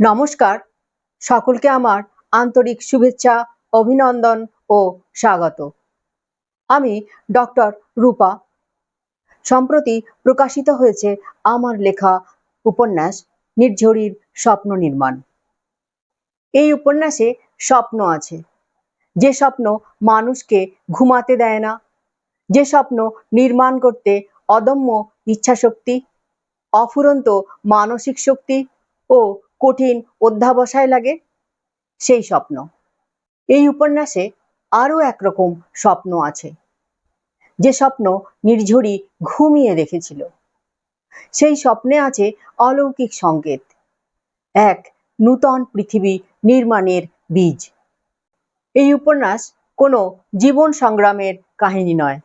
নমস্কার। সকলকে আমার আন্তরিক শুভেচ্ছা, অভিনন্দন ও স্বাগত। আমি ডক্টর রূপা। সম্প্রতি প্রকাশিত হয়েছে আমার লেখা উপন্যাস, নির্ঝরির স্বপ্ন নির্মাণ। এই উপন্যাসে স্বপ্ন আছে। যে স্বপ্ন মানুষকে ঘুমাতে দেয় না, যে স্বপ্ন নির্মাণ করতে অদম্য ইচ্ছাশক্তি, অফুরন্ত মানসিক শক্তি ও কঠিন অধ্যাবসায় লাগে, সেই স্বপ্ন। এই উপন্যাসে আরও একরকম স্বপ্ন আছে। যে স্বপ্ন নির্ঝরি ঘুমিয়ে দেখেছিল সেই স্বপ্নে আছে অলৌকিক সংকেত, এক নূতন পৃথিবী নির্মাণের বীজ। এই উপন্যাস কোনো জীবন সংগ্রামের কাহিনী নয়।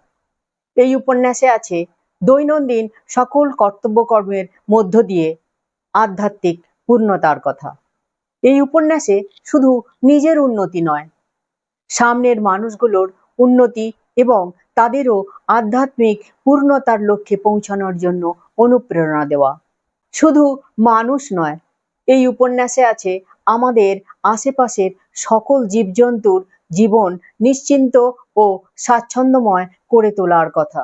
এই উপন্যাসে আছে দৈনন্দিন সকল কর্তব্যকর্মের মধ্য দিয়ে আধ্যাত্মিক পূর্ণতার কথা। এই উপন্যাসে শুধু নিজের উন্নতি নয়, সামনের মানুষগুলোর উন্নতি এবং তাদেরও আধ্যাত্মিক পূর্ণতার লক্ষ্যে পৌঁছানোর জন্য অনুপ্রেরণা দেওয়া। শুধু মানুষ নয়, এই উপন্যাসে আছে আমাদের আশেপাশের সকল জীবজন্তুর জীবন নিশ্চিন্ত ও স্বাচ্ছন্দ্যময় করে তোলার কথা।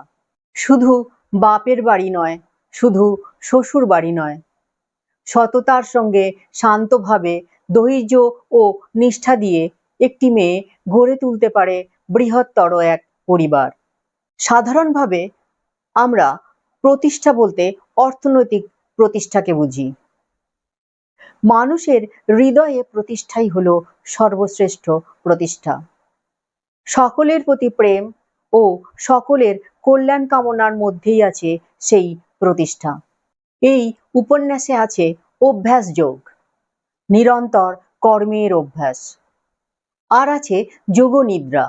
শুধু বাপের বাড়ি নয়, শুধু শ্বশুর বাড়ি নয় সততার সঙ্গে শান্তভাবে ধৈর্য ও নিষ্ঠা দিয়ে একটি মেয়ে গড়ে তুলতে পারে বৃহত্তর এক পরিবার। সাধারণভাবে আমরা প্রতিষ্ঠা বলতে অর্থনৈতিক প্রতিষ্ঠাকে বুঝি। মানুষের হৃদয়ে প্রতিষ্ঠাই হলো সর্বশ্রেষ্ঠ প্রতিষ্ঠা। সকলের প্রতি প্রেম ও সকলের কল্যাণ কামনার মধ্যেই আছে সেই প্রতিষ্ঠা। এই উপন্যাসে আছে অভ্যাস যোগ নিরন্তর কর্মের অভ্যাস। আর আছে যোগনিদ্রা,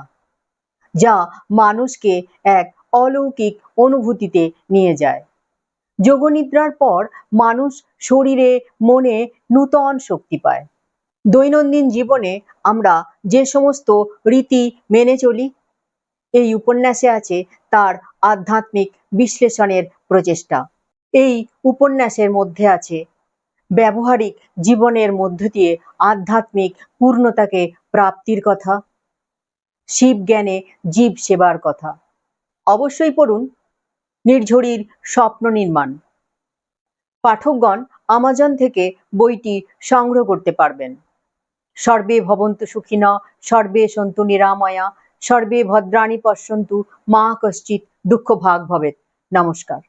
যা মানুষকে এক অলৌকিক অনুভূতিতে নিয়ে যায়। যোগনিদ্রার পর মানুষ শরীরে, মনে নূতন শক্তি পায়। দৈনন্দিন জীবনে আমরা যে সমস্ত রীতি মেনে চলি, এই উপন্যাসে আছে তার আধ্যাত্মিক বিশ্লেষণের প্রচেষ্টা। এই উপন্যাসের মধ্যে আছে। ব্যবহারিক জীবনের মধ্য দিয়ে আধ্যাত্মিক পূর্ণতাকে প্রাপ্তির কথা শিব জ্ঞানে জীব সেবার কথা। অবশ্যই পড়ুন নির্ঝরির স্বপ্ন নির্মাণ। পাঠকগণ আমাজন থেকে বইটি সংগ্রহ করতে পারবেন। সর্বে ভবন্তু সুখিন, সর্বে সন্তু নিরাময়া, সর্বে ভদ্রাণী পশ্যন্তু মা কশ্চিৎ দুঃখ ভাগ ভবেত নমস্কার।